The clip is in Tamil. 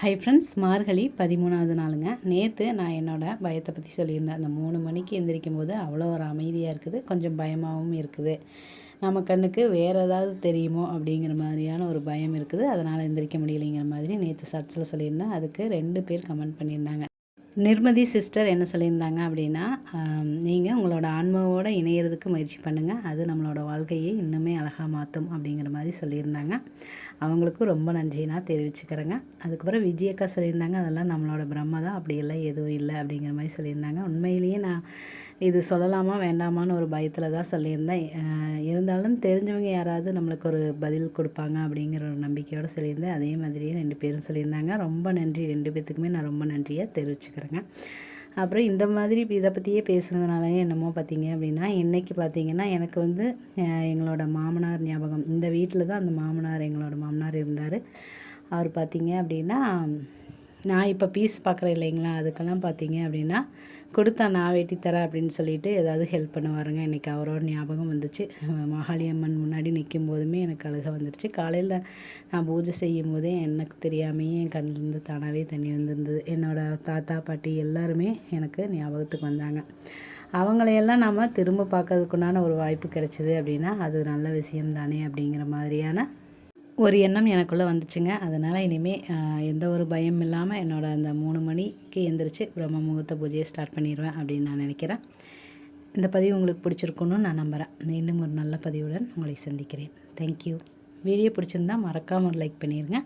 ஹை ஃப்ரெண்ட்ஸ் மார்கழி பதிமூணாவது நாளுங்க. நேற்று நான் என்னோடய பயத்தை பற்றி சொல்லியிருந்தேன். அந்த மூணு மணிக்கு எந்திரிக்கும் போது அவ்வளோ ஒரு அமைதியாக இருக்குது. கொஞ்சம் பயமாகவும் இருக்குது. நம்ம கண்ணுக்கு வேறு ஏதாவது தெரியுமோ அப்படிங்கிற மாதிரியான ஒரு பயம் இருக்குது. அதனால் எந்திரிக்க முடியலைங்கிற மாதிரி நேற்று சர்ச்சில் சொல்லியிருந்தேன். அதுக்கு ரெண்டு பேர் கமெண்ட் பண்ணியிருந்தாங்க. நிர்மதி சிஸ்டர் என்ன சொல்லியிருந்தாங்க அப்படின்னா நீங்கள் உங்களோட ஆன்மாவோடு இணையிறதுக்கு முயற்சி பண்ணுங்கள் அது நம்மளோட வாழ்க்கையை இன்னுமே அழகாக மாற்றும் அப்படிங்கிற மாதிரி சொல்லியிருந்தாங்க. அவங்களுக்கும் ரொம்ப நன்றி நான் தெரிவிச்சுக்கிறேங்க. அதுக்கப்புறம் விஜயக்கா சொல்லியிருந்தாங்க அதெல்லாம் நம்மளோட பிரம்ம தான். அப்படியெல்லாம் எதுவும் இல்லை. அப்படிங்கிற மாதிரி சொல்லியிருந்தாங்க. உண்மையிலேயே நான் இது சொல்லலாமா வேண்டாமான்னு ஒரு பயத்தில் தான் சொல்லியிருந்தேன். இருந்தாலும் தெரிஞ்சவங்க யாராவது நம்மளுக்கு ஒரு பதில் கொடுப்பாங்க அப்படிங்கிற ஒரு நம்பிக்கையோடு சொல்லியிருந்தேன். அதே மாதிரியே ரெண்டு பேரும் சொல்லியிருந்தாங்க. ரொம்ப நன்றி. ரெண்டு பேர்த்துக்குமே நான் ரொம்ப நன்றியாக தெரிவிச்சுக்கிறேங்க அப்புறம் இந்த மாதிரி இதை பற்றியே பேசுனதுனாலே என்னமோ பார்த்தீங்க அப்படின்னா இன்றைக்கி பார்த்தீங்கன்னா எனக்கு வந்து எங்களோட மாமனார் ஞாபகம் இந்த வீட்டில் தான் அந்த மாமனார் எங்களோட மாமனார் இருந்தார். அவர் பார்த்தீங்க அப்படின்னா நான் இப்போ பீஸ் பார்க்குறேன் இல்லைங்களா? அதுக்கெல்லாம் பார்த்தீங்க அப்படின்னா கொடுத்தா நான் வெட்டி தரேன் அப்படின்னு சொல்லிட்டு ஏதாவது ஹெல்ப் பண்ணுவாருங்க. இன்றைக்கி அவரோட ஞாபகம் வந்துச்சு. மகாளி அம்மன் முன்னாடி நிற்கும் போதுமே எனக்கு அழுக வந்துருச்சு. காலையில் நான் பூஜை செய்யும் போதே எனக்கு தெரியாமையே என் கண்ணிலேருந்து தானாகவே தண்ணி வந்திருந்தது. என்னோடய தாத்தா பாட்டி எல்லாருமே எனக்கு ஞாபகத்துக்கு வந்தாங்க. அவங்களையெல்லாம் நாம் திரும்ப பார்க்கறதுக்குண்டான ஒரு வாய்ப்பு கிடைச்சிது அப்படின்னா அது நல்ல விஷயம் தானே அப்படிங்கிற மாதிரியான ஒரு எண்ணம் எனக்குள்ளே வந்துச்சுங்க. அதனால் இனிமேல் எந்த ஒரு பயம் இல்லாமல் என்னோடய அந்த மூணு மணிக்கு எந்திரிச்சு பிரம்ம முகூர்த்த பூஜையை ஸ்டார்ட் பண்ணிடுவேன் அப்படின்னு நான் நினைக்கிறேன். இந்த பதிவு உங்களுக்கு பிடிச்சிருக்குன்னு நான் நம்புகிறேன் மீண்டும் ஒரு நல்ல பதிவுடன் உங்களை சந்திக்கிறேன். தேங்க்யூ வீடியோ பிடிச்சிருந்தா மறக்காமல் ஒரு லைக் பண்ணிடுங்க